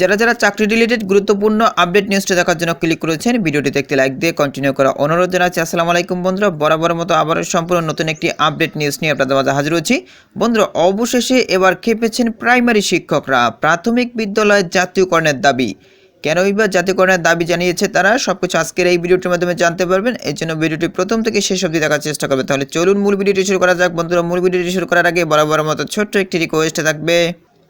যারা যারা চাকরি রিলেটেড গুরুত্বপূর্ণ আপডেট নিউজটা দেখার জন্য ক্লিক করেছেন ভিডিওটি দেখতে লাইক দিয়ে কন্টিনিউ করা অনুরোধ জানাচ্ছি। আসসালামু আলাইকুম বন্ধুরা বরাবর মতো আবারও সম্পূর্ণ নতুন একটি আপডেট নিউজ নিয়ে আপনাদের মাঝে হাজির হচ্ছি। বন্ধুরা, অবশেষে এবার খেপেছেন প্রাইমারি শিক্ষকরা। প্রাথমিক বিদ্যালয়ের জাতীয়করণের দাবি। কেনই বা জাতীয়করণের দাবি জানিয়েছে তারা? সবকিছু আজকের এই ভিডিওটির মাধ্যমে জানতে পারবেন। এই জন্য ভিডিওটি প্রথম থেকে শেষ অবধি দেখার চেষ্টা করবে তাহলে চলুন মূল ভিডিওটি শুরু করা যাক। বন্ধুরা, মূল ভিডিওটি শুরু করার আগে বরাবর মতো ছোট্ট একটি রিকোয়েস্ট থাকবে।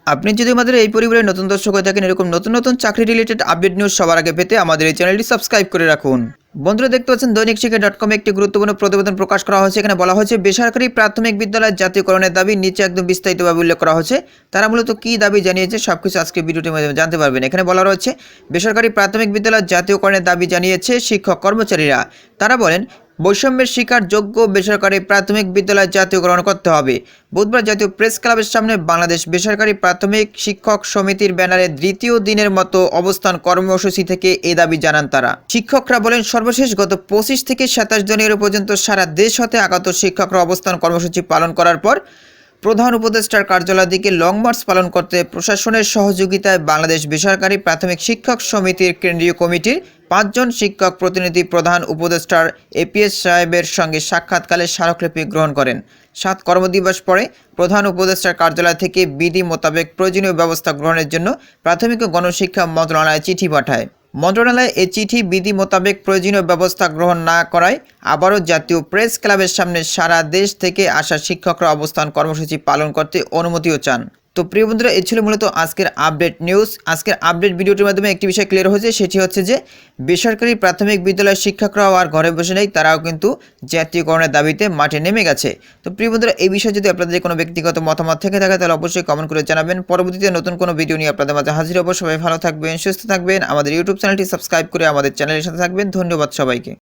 আপনি যদি আমাদের এই পরিবারের নতুন দর্শক হয়ে থাকেন, এরকম নতুন নতুন চাকরি রিলেটেড আপডেট নিউজ সবার আগে পেতে আমাদের এই চ্যানেলটি সাবস্ক্রাইব করে রাখুন। বন্ধুরা, দেখতে পাচ্ছেন দৈনিক শিক্ষা ডট কমে একটি গুরুত্বপূর্ণ প্রতিবেদন প্রকাশ করা হয়েছে। এখানে বলা হয়েছে, বেসরকারি প্রাথমিক বিদ্যালয়ের জাতীয়করণের দাবি নিচে একদম বিস্তারিতভাবে উল্লেখ করা হয়েছে। তারা মূলত কী দাবি জানিয়েছে সব কিছু আজকে ভিডিওটির মাধ্যমে জানতে পারবেন। এখানে বলা রয়েছে, বেসরকারি প্রাথমিক বিদ্যালয়ের জাতীয়করণের দাবি জানিয়েছে শিক্ষক কর্মচারীরা। তারা বলেন বৈষম্যের শিকার যোগ্য বেসরকারি প্রাথমিক বিদ্যালয় জাতীয়করণ করতে হবে। বুধবার জাতীয় প্রেস ক্লাবের সামনে বাংলাদেশ বেসরকারি প্রাথমিক শিক্ষক সমিতির ব্যানারে দ্বিতীয় দিনের মতো অবস্থান কর্মসূচি থেকে এ দাবি জানান তারা। শিক্ষকরা বলেন, সর্বশেষ গত পঁচিশ থেকে সাতাশ জনের পর্যন্ত সারা দেশ হতে আগত শিক্ষকরা অবস্থান কর্মসূচি পালন করার পর প্রধান উপদেষ্টার কার্যালয় দিকে লং মার্চ পালন করতে প্রশাসনের সহযোগিতায় বাংলাদেশ বেসরকারি প্রাথমিক শিক্ষক সমিতির কেন্দ্রীয় কমিটির পাঁচজন শিক্ষক প্রতিনিধি প্রধান উপদেষ্টার এপিএস সাহেবের সঙ্গে সাক্ষাৎকালে স্মারকলিপি গ্রহণ করেন। সাত কর্মদিবস পরে প্রধান উপদেষ্টার কার্যালয় থেকে বিধি মোতাবেক প্রয়োজনীয় ব্যবস্থা গ্রহণের জন্য প্রাথমিক গণশিক্ষা মন্ত্রণালয়ে চিঠি পাঠায়। মন্ত্রণালয় এ চিঠি বিধি মোতাবেক প্রয়োজনীয় ব্যবস্থা গ্রহণ না করায় আবারও জাতীয় প্রেস ক্লাবের সামনে সারা দেশ থেকে আসা শিক্ষকরা অবস্থান কর্মসূচি পালন করতে অনুমতিও চান। তো প্রিয় বন্ধুরা এই ছিল মূলত আজকের আপডেট নিউজ। আজকের আপডেট ভিডিওটির মাধ্যমে একটি বিষয় ক্লিয়ার হয়েছে, সেটি হচ্ছে যে বেসরকারি প্রাথমিক বিদ্যালয়ের শিক্ষকরাও আর ঘরে বসে নেই, তারাও কিন্তু জাতীয়করণের দাবিতে মাঠে নেমে গেছে। তো প্রিয় বন্ধুরা, এই বিষয়ে যদি আপনাদের কোনো ব্যক্তিগত মতামত থেকে থাকে, তাহলে অবশ্যই কমেন্ট করে জানাবেন। পরবর্তীতে নতুন কোনো ভিডিও নিয়ে আপনাদের মাঝে হাজির হব। সবাই ভালো থাকবেন, সুস্থ থাকবেন। আমাদের ইউটিউব চ্যানেলটি সাবস্ক্রাইব করে আমাদের চ্যানেলের সাথে থাকবেন। ধন্যবাদ সবাইকে।